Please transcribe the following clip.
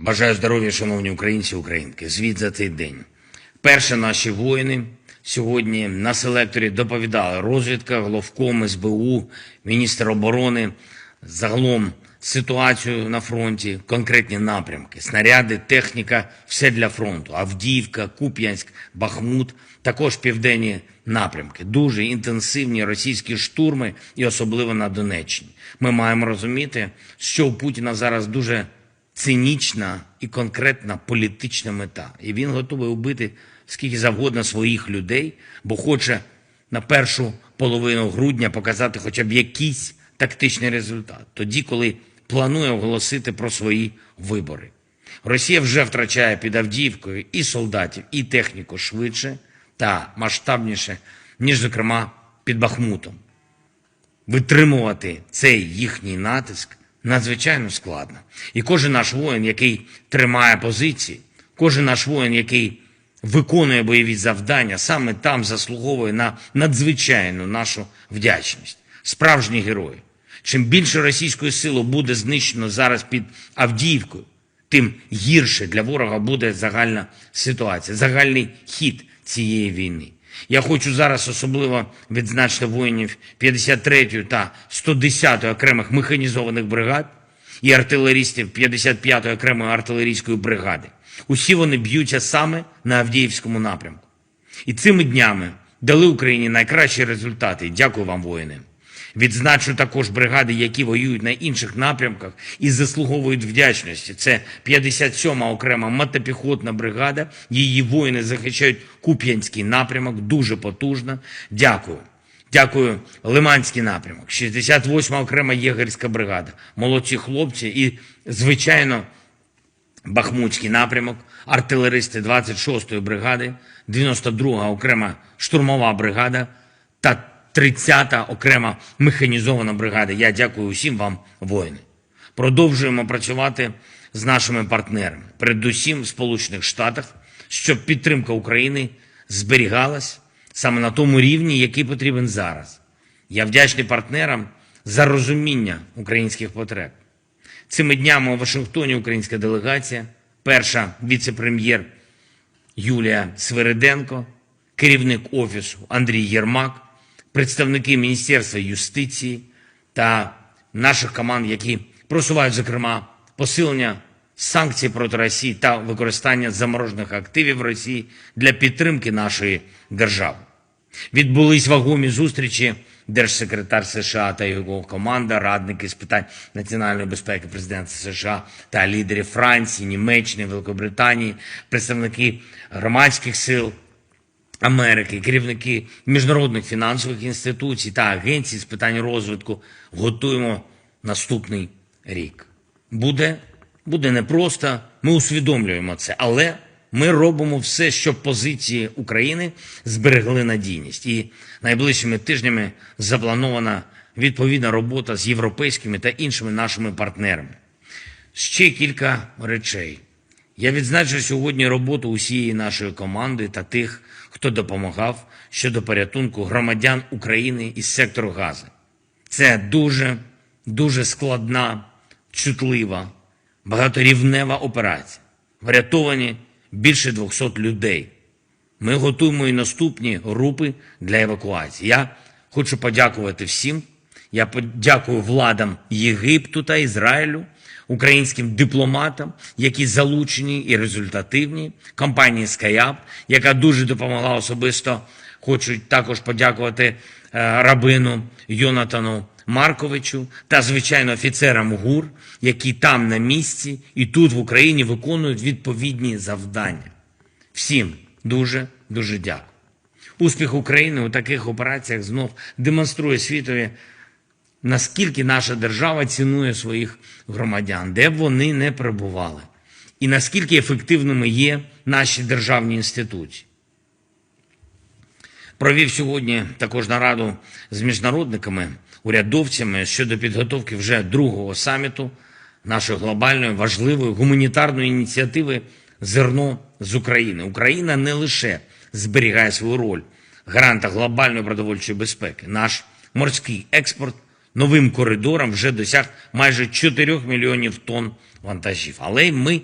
Бажаю здоров'я, шановні українці українки. Звіт за цей день. Перше наші воїни сьогодні на селекторі доповідали розвідка, головком СБУ, міністр оборони, загалом ситуацію на фронті, конкретні напрямки, снаряди, техніка, все для фронту. Авдіївка, Куп'янськ, Бахмут, також південні напрямки. Дуже інтенсивні російські штурми, і особливо на Донеччині. Ми маємо розуміти, що у Путіна зараз дуже цинічна і конкретна політична мета. І він готовий убити скільки завгодно своїх людей, бо хоче на першу половину грудня показати хоча б якийсь тактичний результат, тоді, коли планує оголосити про свої вибори. Росія вже втрачає під Авдіївкою і солдатів, і техніку швидше та масштабніше, ніж, зокрема, під Бахмутом. Витримувати цей їхній натиск надзвичайно складно. І кожен наш воїн, який тримає позиції, кожен наш воїн, який виконує бойові завдання, саме там заслуговує на надзвичайну нашу вдячність. Справжні герої. Чим більше російської сили буде знищено зараз під Авдіївкою, тим гірше для ворога буде загальна ситуація, загальний хід цієї війни. Я хочу зараз особливо відзначити воїнів 53-ї та 110-ї окремих механізованих бригад і артилерістів 55-ї окремої артилерійської бригади. Усі вони б'ються саме на Авдіївському напрямку. І цими днями дали Україні найкращі результати. Дякую вам, воїни. Відзначу також бригади, які воюють на інших напрямках і заслуговують вдячності. Це 57-ма окрема мотопіхотна бригада. Її воїни захищають Куп'янський напрямок дуже потужно. Дякую. Дякую, Лиманський напрямок, 68-ма окрема єгерська бригада. Молодці хлопці і, звичайно, Бахмутський напрямок, артилеристи 26-ї бригади, 92-га окрема штурмова бригада та 30-та окрема механізована бригада. Я дякую усім вам, воїни. Продовжуємо працювати з нашими партнерами, передусім в Сполучених Штатах, щоб підтримка України зберігалась саме на тому рівні, який потрібен зараз. Я вдячний партнерам за розуміння українських потреб. Цими днями у Вашингтоні українська делегація, перша віце-прем'єр Юлія Свириденко, керівник офісу Андрій Єрмак, представники Міністерства юстиції та наших команд, які просувають, зокрема, посилення санкцій проти Росії та використання заморожених активів Росії для підтримки нашої держави. Відбулись вагомі зустрічі держсекретар США та його команда, радники з питань національної безпеки президента США та лідерів Франції, Німеччини, Великобританії, представники громадських сил Америки, керівники міжнародних фінансових інституцій та агенцій з питань розвитку. Готуємо наступний рік. Буде, буде непросто, ми усвідомлюємо це, але ми робимо все, щоб позиції України зберегли надійність. І найближчими тижнями запланована відповідна робота з європейськими та іншими нашими партнерами. Ще кілька речей. Я відзначу сьогодні роботу усієї нашої команди та тих, хто допомагав щодо порятунку громадян України із сектору Гази. Це дуже, дуже складна, чутлива, багаторівнева операція. Врятовані більше 200 людей. Ми готуємо і наступні групи для евакуації. Я хочу подякувати всім. Я подякую владам Єгипту та Ізраїлю, українським дипломатам, які залучені і результативні, компанії SkyUp, яка дуже допомогла особисто. Хочу також подякувати е, рабину Йонатану Марковичу та, звичайно, офіцерам ГУР, які там на місці і тут в Україні виконують відповідні завдання. Всім дуже дуже дякую. Успіх України у таких операціях знов демонструє світові, наскільки наша держава цінує своїх громадян, де б вони не перебували, і наскільки ефективними є наші державні інституції. Провів сьогодні також нараду з міжнародниками, урядовцями щодо підготовки вже другого саміту нашої глобальної важливої гуманітарної ініціативи Зерно з України. Україна не лише зберігає свою роль гаранта глобальної продовольчої безпеки. Наш морський експорт новим коридором вже досяг майже 4 мільйонів тонн вантажів. Але ми